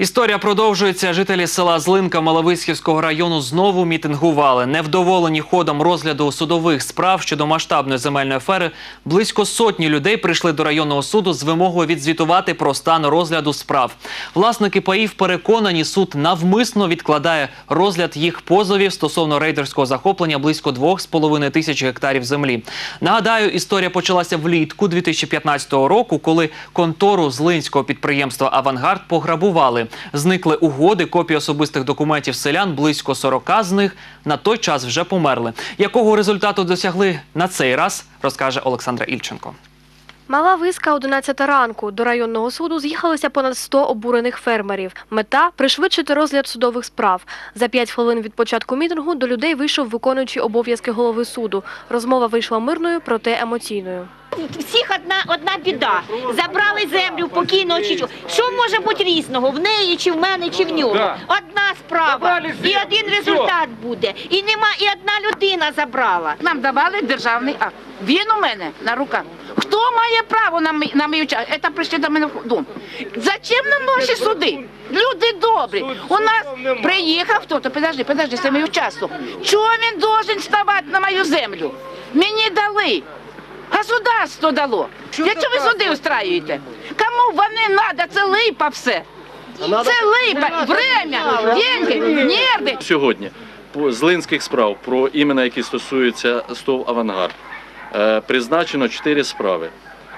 Історія продовжується. Жителі села Злинка Маловиськівського району знову мітингували. Невдоволені ходом розгляду судових справ щодо масштабної земельної афери. Близько сотні людей прийшли до районного суду з вимогою відзвітувати про стан розгляду справ. Власники паїв переконані, суд навмисно відкладає розгляд їх позовів стосовно рейдерського захоплення близько 2,5 тисяч гектарів землі. Нагадаю, історія почалася влітку 2015 року, коли контору злинського підприємства Авангард пограбували. Зникли угоди, копії особистих документів селян. Близько 40 з них на той час вже померли. Якого результату досягли на цей раз, розкаже Олександра Ільченко. Мала виска 11 ранку. До районного суду з'їхалося понад 100 обурених фермерів. Мета – пришвидшити розгляд судових справ. За 5 хвилин від початку мітингу до людей вийшов виконуючий обов'язки голови суду. Розмова вийшла мирною, проте емоційною. Всіх одна одна біда. Забрали землю покійного чи що. Може бути різного в неї, чи в мене, чи в нього? Одна справа і один результат буде. І нема, і одна людина забрала. Нам давали державний акт. Він у мене на руках. Хто має право на мій, на мій участок? Це прийшли до мене в дом. Зачем нам наші суди? Люди добрі. У нас приїхав хто-то, подожди, подожди, це мій участок. Чого він должен ставати на мою землю? Мені дали. Государство дало. Для чого ви суди устраюєте? Кому вони треба? Це липа все. Це липа, время, деньги, нерви. Сьогодні по злинських справ, про імена, які стосуються СТОВ Авангард, е, призначено чотири справи.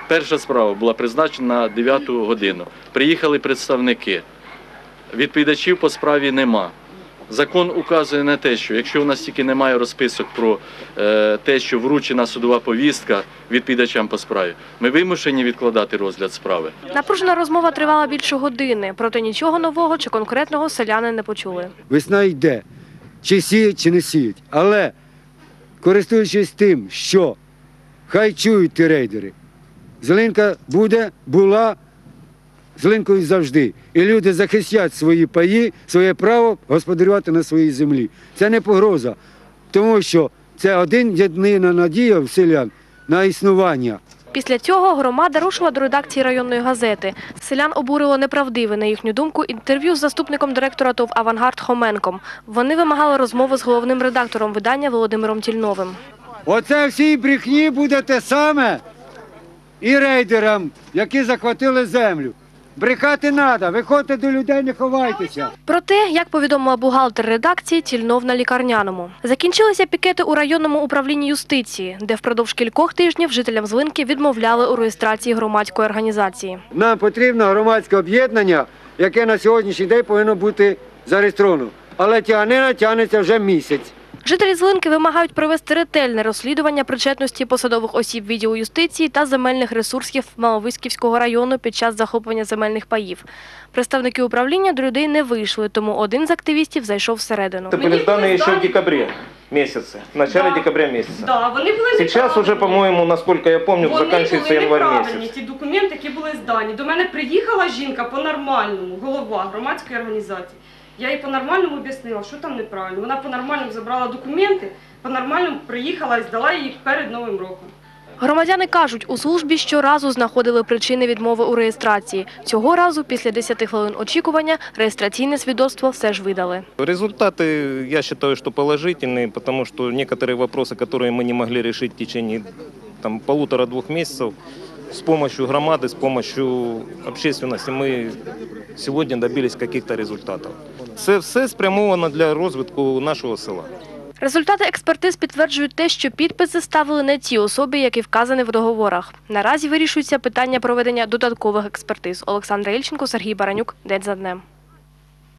Перша справа була призначена на 9 годину. Приїхали представники. Відповідачів по справі нема. Закон указує на те, що якщо у нас тільки немає розписок про е, те, що вручена судова повістка відповідачам по справі, ми вимушені відкладати розгляд справи. Напружена розмова тривала більше години, проте нічого нового чи конкретного селяни не почули. Весна йде, чи сіють, чи не сіють. Але користуючись тим, що хай чують ті рейдери, зеленка буде, була зеленкою завжди. І люди захистять свої паї, своє право господарювати на своїй землі. Це не погроза, тому що це один єдина надія в селян на існування. Після цього громада рушила до редакції районної газети. Селян обурило неправдиве, на їхню думку, інтерв'ю з заступником директора ТОВ «Авангард» Хоменком. Вони вимагали розмови з головним редактором видання Володимиром Тільновим. Оце всій брехні буде те саме і рейдерам, які захватили землю. Брехати треба, виходьте до людей, не ховайтеся. Проте, як повідомила бухгалтер редакції, Тільнов на лікарняному. Закінчилися пікети у районному управлінні юстиції, де впродовж кількох тижнів жителям Звинки відмовляли у реєстрації громадської організації. Нам потрібно громадське об'єднання, яке на сьогоднішній день повинно бути зареєстровано. Але тягнина тягнеться вже місяць. Жителі Злинки вимагають провести ретельне розслідування причетності посадових осіб відділу юстиції та земельних ресурсів Маловиськівського району під час захоплення земельних паїв. Представники управління до людей не вийшли, тому один з активістів зайшов всередину. Это были данные еще в декабре месяце, в начале декабря месяца. Да, вони були Сейчас неправильні. уже, по-моему, насколько я помню, Вони заканчивается були январь неправильні, месяц. ті документи, які були здані. До мене приїхала жінка по-нормальному, голова громадської організації. Я їй по-нормальному об'яснила, що там неправильно. Вона по-нормальному забрала документи, по-нормальному приїхала і здала їх перед Новим роком. Громадяни кажуть, у службі щоразу знаходили причини відмови у реєстрації. Цього разу, після 10 хвилин очікування, реєстраційне свідоцтво все ж видали. Результаты, я считаю, что положительные, потому что некоторые вопросы, которые мы не могли решить в течение там, полутора-двух месяцев, с помощью громады, с помощью общественности мы сегодня добились каких-то результатов. Це все спрямовано для розвитку нашого села. Результати експертиз підтверджують те, що підписи ставили не ті особи, які вказані в договорах. Наразі вирішується питання проведення додаткових експертиз. Олександра Ільченко, Сергій Баранюк. День за днем.